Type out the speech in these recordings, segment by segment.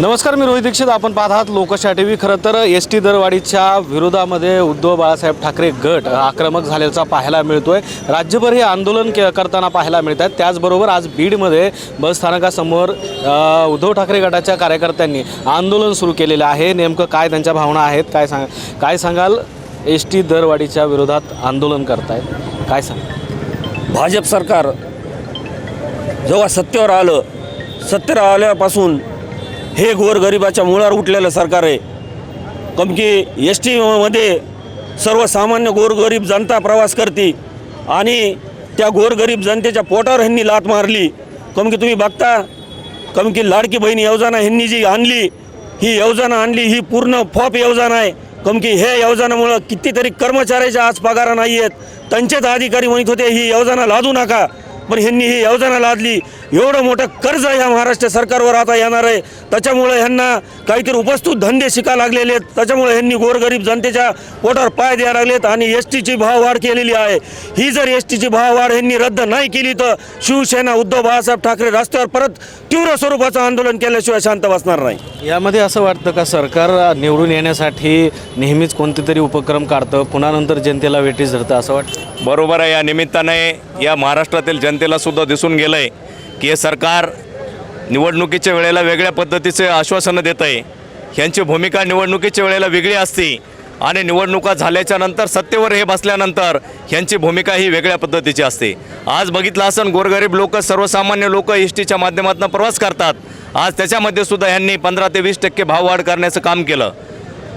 नमस्कार मी रोहित दीक्षित. आपण पाहत आहात लोकशा टी व्ही खरं तर एस टी दरवाढीच्या विरोधामध्ये उद्धव बाळासाहेब ठाकरे गट आक्रमक झाल्याचा पाहायला मिळतोय. राज्यभर हे आंदोलन के करताना पाहायला मिळत आहेत. त्याचबरोबर आज बीडमध्ये बस स्थानकासमोर उद्धव ठाकरे गटाच्या कार्यकर्त्यांनी आंदोलन सुरू केलेलं आहे. नेमकं काय त्यांच्या भावना आहेत? काय सांग काय सांगाल? एस टी दरवाढीच्या विरोधात आंदोलन करतायत. काय सांग भाजप सरकार जेव्हा सत्तेवर आलं सत्तेवर आल्यापासून हे गोरगरिबाच्या मुळावर उठलेलं सरकार आहे. कम की एस टीमध्ये सर्वसामान्य गोरगरीब जनता प्रवास करते आणि त्या गोरगरीब जनतेच्या पोटावर ह्यांनी लात मारली. कम की तुम्ही बघता कम की लाडकी बहीण योजना ह्यांनी जी आणली ही योजना आणली ही पूर्ण फॉप योजना आहे. कम की हे योजनामुळं कितीतरी कर्मचाऱ्याच्या आज पगार नाही आहेत त्यांचेच अधिकारी म्हणत होते ही योजना लादू नका. पण ह्यांनी ही योजना लादली. एवढं मोठं कर्ज ह्या महाराष्ट्र सरकारवर आता येणार आहे. त्याच्यामुळे ह्यांना काहीतरी उपस्तुत धंदे शिका लागलेले आहेत. त्याच्यामुळे ह्यांनी गोरगरीब जनतेच्या पोटावर पाय द्यायला लागलेत आणि एस टीची भाववाढ केलेली आहे. ही जर एस टीची भाववाढ ह्यांनी रद्द नाही केली तर शिवसेना उद्धव बाळासाहेब ठाकरे रस्त्यावर परत तीव्र स्वरूपाचं आंदोलन केल्याशिवाय शांत बसणार नाही. यामध्ये असं वाटतं का सरकार निवडून येण्यासाठी नेहमीच कोणते तरी उपक्रम काढतं? पुन्हा नंतर जनतेला वेटीस धरतं असं वाटतं? बरोबर आहे. या निमित्ताने या महाराष्ट्रातील जनतेला सुद्धा दिसून गेलं आहे की हे सरकार निवडणुकीच्या वेळेला वेगळ्या पद्धतीचे आश्वासनं देत आहे ह्यांची भूमिका निवडणुकीच्या वेळेला वेगळी असते आणि निवडणुका झाल्याच्यानंतर सत्तेवर हे बसल्यानंतर ह्यांची भूमिका ही वेगळ्या पद्धतीची असते. आज बघितलं असं गोरगरीब लोक सर्वसामान्य लोक एस टीच्या माध्यमातून प्रवास करतात. आज त्याच्यामध्ये सुद्धा ह्यांनी पंधरा ते वीस टक्के भाववाढ करण्याचं काम केलं.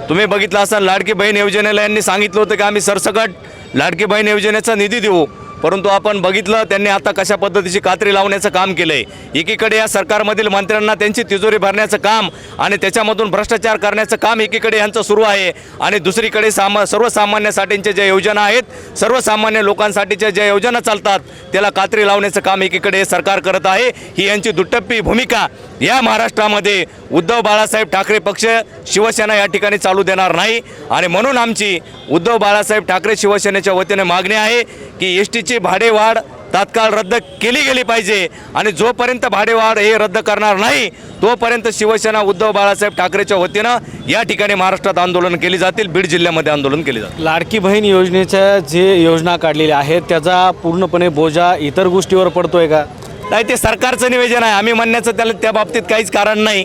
तुम्ही बघितलं असाल लाडकी बहीण योजनेला यांनी सांगितलं होतं की आम्ही सरसकट लाडकी बहीण योजनेचा निधी देऊ. परंतु आपण बघितलं त्यांनी आता कशा पद्धतीची कात्री लावण्याचं काम केलं आहे एकीकडे या सरकारमधील मंत्र्यांना त्यांची तिजोरी भरण्याचं काम आणि त्याच्यामधून भ्रष्टाचार करण्याचं काम एकीकडे यांचं सुरू आहे आणि दुसरीकडे सामा सर्वसामान्यासाठीच्या ज्या योजना आहेत सर्वसामान्य लोकांसाठीच्या ज्या योजना चालतात त्याला कात्री लावण्याचं काम एकीकडे सरकार करत आहे. ही यांची दुटप्पी भूमिका या महाराष्ट्रामध्ये उद्धव बाळासाहेब ठाकरे पक्ष शिवसेना या ठिकाणी चालू देणार नाही. आणि म्हणून आमची उद्धव बाळासाहेब ठाकरे शिवसेनेच्या वतीने मागणी आहे की एस टीची भाडेवाढ तात्काळ रद्द केली गेली पाहिजे. आणि जोपर्यंत भाडेवाढ हे रद्द करणार नाही तोपर्यंत शिवसेना उद्धव बाळासाहेब ठाकरेच्या वतीनं या ठिकाणी महाराष्ट्रात आंदोलन केली जातील बीड जिल्ह्यामध्ये आंदोलन केले जातील. लाडकी बहीण योजनेच्या जे योजना काढलेल्या आहेत त्याचा पूर्णपणे बोजा इतर गोष्टीवर पडतोय का? नाही ते सरकारचं निवेदन आहे. आम्ही म्हणण्याचं त्याला त्या बाबतीत काहीच कारण नाही.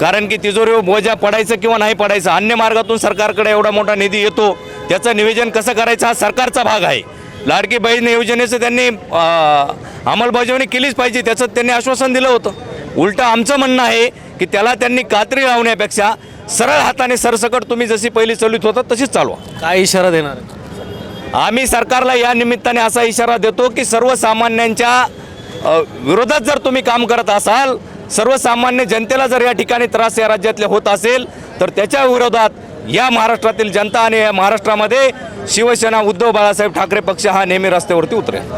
कारण की तिजोरीवर बोजा पडायचं किंवा नाही पडायचं अन्य मार्गातून सरकारकडे एवढा मोठा निधी येतो. त्याचं निवेदन कसं करायचं हा सरकारचा भाग आहे. लाडकी बहीण योजनेचं त्यांनी अंमलबजावणी केलीच पाहिजे त्याचं त्यांनी आश्वासन दिलं होतं उलटं आमचं म्हणणं आहे की त्याला त्यांनी कात्री लावण्यापेक्षा सरळ हाताने सरसकट तुम्ही जशी पहिली चालवित होता तशीच चालवा काय इशारा देणार? आम्ही सरकारला या निमित्ताने असा इशारा देतो की सर्वसामान्यांच्या विरोधात जर तुम्ही काम करत असाल सर्वसामान्य जनतेला जर या ठिकाणी त्रास या राज्यातले होत असेल तर त्याच्या विरोधात या महाराष्ट्रातील जनता आणि या महाराष्ट्रामध्ये शिवसेना उद्धव बाळासाहेब ठाकरे पक्ष हा नेहमी रस्त्यावरती उतरेल.